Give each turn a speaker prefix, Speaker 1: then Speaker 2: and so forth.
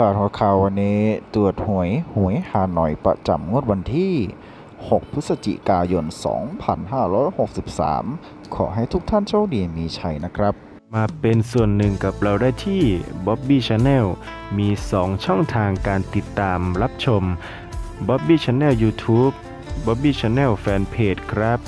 Speaker 1: พลาดหัวข่าววันนี้ตรวจหวยหวยฮานอยประจำงวดวันที่ 6 พฤศจิกายน 2563 ขอให้ทุกท่านโชคดีมีชัยนะครับ
Speaker 2: มาเป็นส่วนหนึ่งกับเราได้ที่ Bobby Channel มี 2 ช่องทางการติดตามรับชม Bobby Channel YouTube Bobby Channel Fanpage ครับ